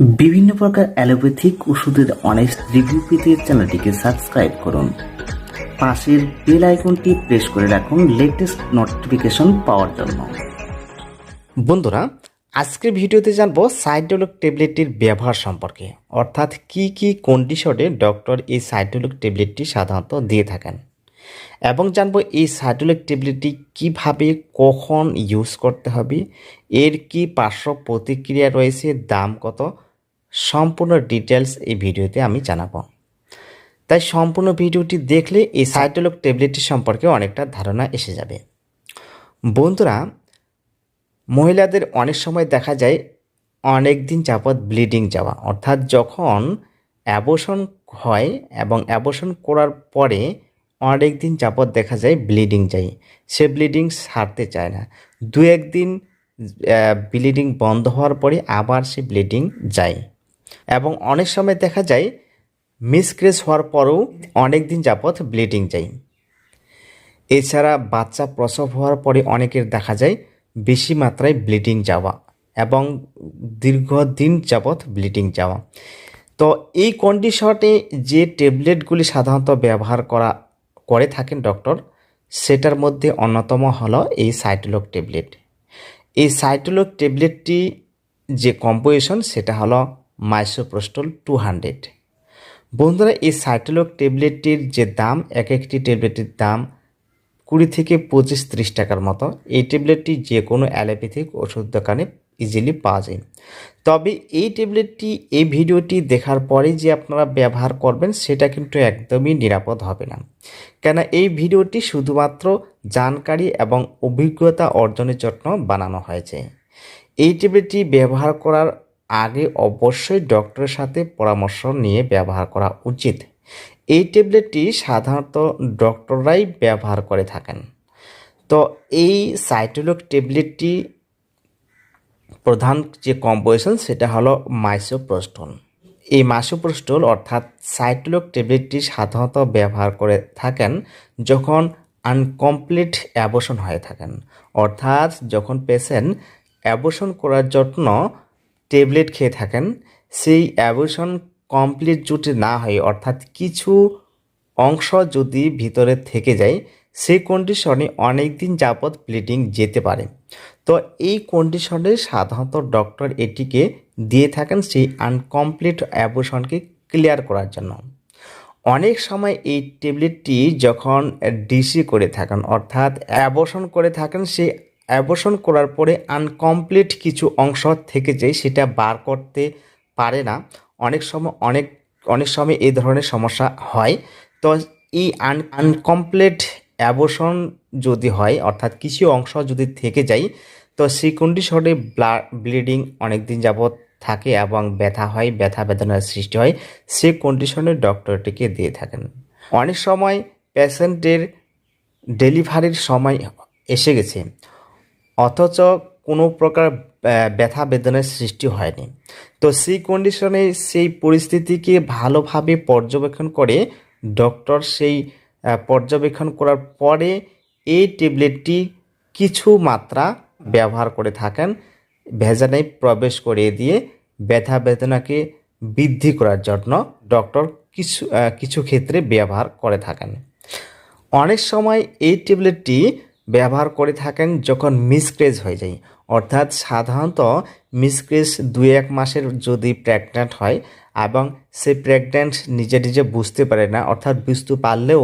বিভিন্ন প্রকার অ্যালোপ্যাথিক ওষুধের অনেস্ট রিভিউ পেতে চ্যানেলটিকে সাবস্ক্রাইব করুন। পাশের বেল আইকনটি প্রেস করে রাখুন লেটেস্ট নোটিফিকেশন পাওয়ার জন্য। বন্ধুরা, আজকের ভিডিওতে জানব সাইডোলক ট্যাবলেটটির ব্যবহার সম্পর্কে, অর্থাৎ কি কি কন্ডিশনে ডক্টর এই সাইডোলক ট্যাবলেটটি সাধারণত দিয়ে থাকেন, এবং জানব এই সাইডোলক ট্যাবলেটটি কীভাবে, কখন ইউজ করতে হবে, এর কি পার্শ্ব প্রতিক্রিয়া রয়েছে, দাম কত সম্পূর্ণ ডিটেলস এই ভিডিওতে আমি জানাব। তাই সম্পূর্ণ ভিডিওটি দেখলে এই সাইডোলক ট্যাবলেটটি সম্পর্কে অনেকটা ধারণা এসে যাবে। বন্ধুরা, মহিলাদের অনেক সময় দেখা যায় অনেক দিন যাবৎ ব্লিডিং যাওয়া। অর্থাৎ যখন অ্যাবোশন হয় এবং অ্যাবোশন করার পরে অনেক দিন যাবৎ দেখা যায় ব্লিডিং যায়। সে ব্লিডিং সারতে চায় না। দু একদিন ব্লিডিং বন্ধ হওয়ার পরে আবার সে ব্লিডিং যায়। এবং অনেক সময় দেখা যায় মিসক্রেস হওয়ার পরেও অনেক দিন যাবৎ ব্লিডিং যায়। এছাড়া বাচ্চা প্রসব হওয়ার পরে অনেকের দেখা যায়, বেশি মাত্রায় ব্লিডিং যাওয়া এবং দীর্ঘদিন যাবৎ ব্লিডিং যাওয়া। তো এই কন্ডিশনে যে ট্যাবলেটগুলি সাধারণত ব্যবহার করা, করে থাকেন ডক্টর, সেটার মধ্যে অন্যতম হলো এই সাইটোলক ট্যাবলেট। এই সাইটোলক ট্যাবলেটটি যে কম্পোজিশন, সেটা হলো মাইসোপ্রোস্টল টু হান্ড্রেড বন্ধুরা, এই সাইটোলক ট্যাবলেটটির যে দাম এক একটি ট্যাবলেটের দাম কুড়ি থেকে পঁচিশ ত্রিশ টাকার মতো। এই ট্যাবলেটটি যে কোনো অ্যালোপ্যাথিক ওষুধ দোকানে ইজিলি পাওয়া যায়। তবে এই ট্যাবলেটটি, এই ভিডিওটি দেখার পরে যে আপনারা ব্যবহার করবেন, সেটা কিন্তু একদমই নিরাপদ হবে না। কেন এই ভিডিওটি শুধুমাত্র জানকারি এবং অভিজ্ঞতা অর্জনের জন্য বানানো হয়েছে। এই ট্যাবলেটটি ব্যবহার করার আগে অবশ্যই ডক্টরের সাথে পরামর্শ নিয়ে ব্যবহার করা উচিত। এই ট্যাবলেটটি সাধারণত ডক্টররাই ব্যবহার করে থাকেন। তো এই সাইটোলক ট্যাবলেটটি প্রধান যে কম্পোজিশন সেটা হলো মাইসোপ্রোস্টল। এই মাইসোপ্রোস্টল অর্থাৎ সাইটোলক ট্যাবলেটটি সাধারণত ব্যবহার করে থাকেন যখন আনকমপ্লিট অ্যাবোশন হয়ে থাকেন। অর্থাৎ যখন পেশেন্ট অ্যাবোশন করার জন্য ট্যাবলেট খেয়ে থাকেন, সেই অ্যাবোশন কমপ্লিট যদি না হয় অর্থাৎ কিছু অংশ যদি ভিতরে থেকে যায়, সেই কন্ডিশনে অনেক দিন যাবৎ ব্লিডিং যেতে পারে। তো এই কন্ডিশনে সাধারণত ডক্টর এটিকে দিয়ে থাকেন সেই আনকমপ্লিট অ্যাবোশনকে ক্লিয়ার করার জন্য। অনেক সময় এই ট্যাবলেটটি যখন ডিসি করে থাকেন, অর্থাৎ অ্যাবোশন করে থাকেন, সেই অ্যাবোশন করার পরে আনকমপ্লিট কিছু অংশ থেকে যায় সেটা বার করতে পারে না। অনেক সময়, অনেক অনেক সময় এই ধরনের সমস্যা হয়। তো এই আন, আনকমপ্লিট অ্যাবোশন যদি হয়, অর্থাৎ কিছু অংশ যদি থেকে যায়, তো সেই কন্ডিশনে ব্লিডিং অনেক দিন যাবৎ থাকে এবং ব্যথা হয়, ব্যথা বেদনার সৃষ্টি হয়, সেই কন্ডিশনে ডক্টরটিকে দিয়ে থাকেন। অনেক সময় পেশেন্টের ডেলিভারির সময় এসে গেছে। অথচ কোনো প্রকার ব্যথা বেদনার সৃষ্টি হয়নি। তো সেই কন্ডিশনে সেই পরিস্থিতিকে ভালোভাবে পর্যবেক্ষণ করে ডক্টর সেই পর্যবেক্ষণ করার পরে এই ট্যাবলেটটি কিছু মাত্রা ব্যবহার করে থাকেন, ভেজানে প্রবেশ করিয়ে দিয়ে ব্যথা বেদনাকে বৃদ্ধি করার জন্য ডক্টর কিছু কিছু ক্ষেত্রে ব্যবহার করে থাকেন। অনেক সময় এই ট্যাবলেটটি ব্যবহার করে থাকেন যখন মিসক্রেজ হয়ে যায়। অর্থাৎ সাধারণত মিসক্রেজ দুই এক মাসের যদি প্রেগন্যান্ট হয় এবং সে প্রেগন্যান্ট নিজে নিজে বুঝতে পারে না, অর্থাৎ বুঝতে পারলেও,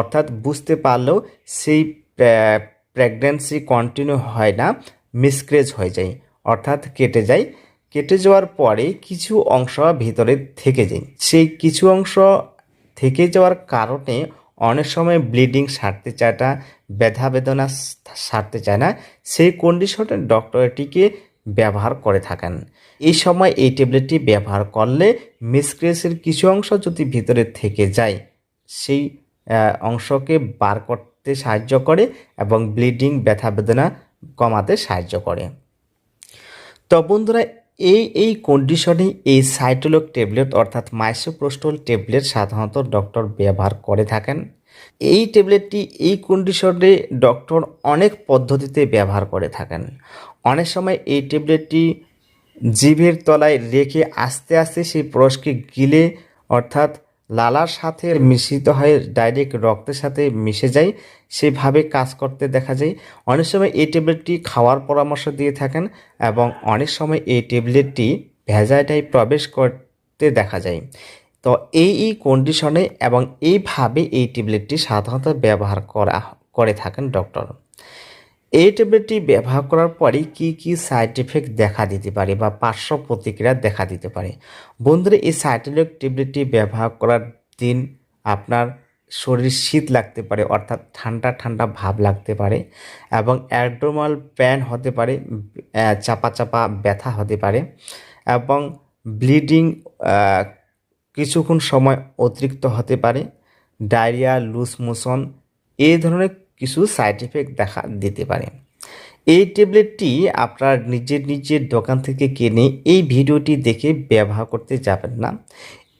অর্থাৎ বুঝতে পারলেও সেই প্রেগন্যান্সি কন্টিনিউ হয় না, মিসক্রেজ হয়ে যায়, অর্থাৎ কেটে যায়। কেটে যাওয়ার পরে কিছু অংশ ভিতরে থেকে যায়। সেই কিছু অংশ থেকে যাওয়ার কারণে অনেক সময় ব্লিডিং সারতে চায় না, ব্যথা বেদনা সারতে চায় না, সেই কন্ডিশনে ডক্টর এটিকে ব্যবহার করে থাকেন। এই সময় এই ট্যাবলেটটি ব্যবহার করলে মিসক্রেসের কিছু অংশ যদি ভিতরে থেকে যায়, সেই অংশকে বার করতে সাহায্য করে এবং ব্লিডিং ব্যথা বেদনা কমাতে সাহায্য করে। তো বন্ধুরা এই এই কন্ডিশনে এই সাইটোলক ট্যাবলেট অর্থাৎ মাইসোপ্রোস্টল ট্যাবলেট সাধারণত ডক্টর ব্যবহার করে থাকেন। এই ট্যাবলেটটি এই কন্ডিশনে ডক্টর অনেক পদ্ধতিতে ব্যবহার করে থাকেন। অনেক সময় এই ট্যাবলেটটি জিভের তলায় রেখে আস্তে আস্তে সেই প্রসকে গিলে অর্থাৎ লালার সাথে মিশ্রিত হয়ে ডাইরেক্ট রক্তের সাথে মিশে যায়, সেভাবে কাজ করতে দেখা যায়। অনেক সময় এই ট্যাবলেটটি খাওয়ার পরামর্শ দিয়ে থাকেন এবং অনেক সময় এই ট্যাবলেটটি ভেজাটাই প্রবেশ করতে দেখা যায়। তো এই এই কন্ডিশনে এবং এইভাবে এই ট্যাবলেটটি সাধারণত ব্যবহার করা, করে থাকেন ডক্টর এই ট্যাবলেটটি ব্যবহার করার পরে কি কি সাইড এফেক্ট দেখা দিতে পারে বা পার্শ্ব প্রতিক্রিয়া দেখা দিতে পারে? বন্ধুরা, এই সাইটোলিক ট্যাবলেটটি ব্যবহার করার দিন আপনার শরীর শীত লাগতে পারে, অর্থাৎ ঠান্ডা ঠান্ডা ভাব লাগতে পারে এবং অ্যাবডোমাল প্যান হতে পারে চাপা চাপা ব্যথা হতে পারে এবং ব্লিডিং কিছুক্ষণ সময় অতিরিক্ত হতে পারে, ডায়রিয়া, লুজ মোশন, এই ধরনের কিছু সাইড এফেক্ট দেখা দিতে পারে। এই ট্যাবলেটটি আপনার নিজের নিজের দোকান থেকে কিনে এই ভিডিওটি দেখে ব্যবহার করতে যাবেন না।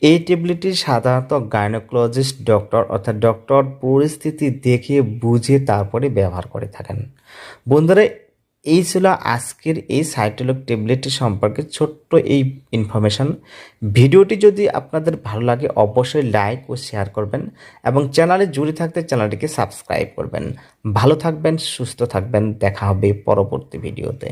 এই ট্যাবলেটটি সাধারণত গাইনোকোলজিস্ট ডক্টর অর্থাৎ ডক্টর পরিস্থিতি দেখে বুঝে তারপরে ব্যবহার করে থাকেন। বন্ধুরা এই ছিল আজকের এই সাইটোলক ট্যাবলেটটি সম্পর্কে ছোট্ট এই ইনফরমেশান ভিডিওটি যদি আপনাদের ভালো লাগে, অবশ্যই লাইক ও শেয়ার করবেন এবং চ্যানেলে জুড়ে থাকতে চ্যানেলটিকে সাবস্ক্রাইব করবেন। ভালো থাকবেন, সুস্থ থাকবেন। দেখা হবে পরবর্তী ভিডিওতে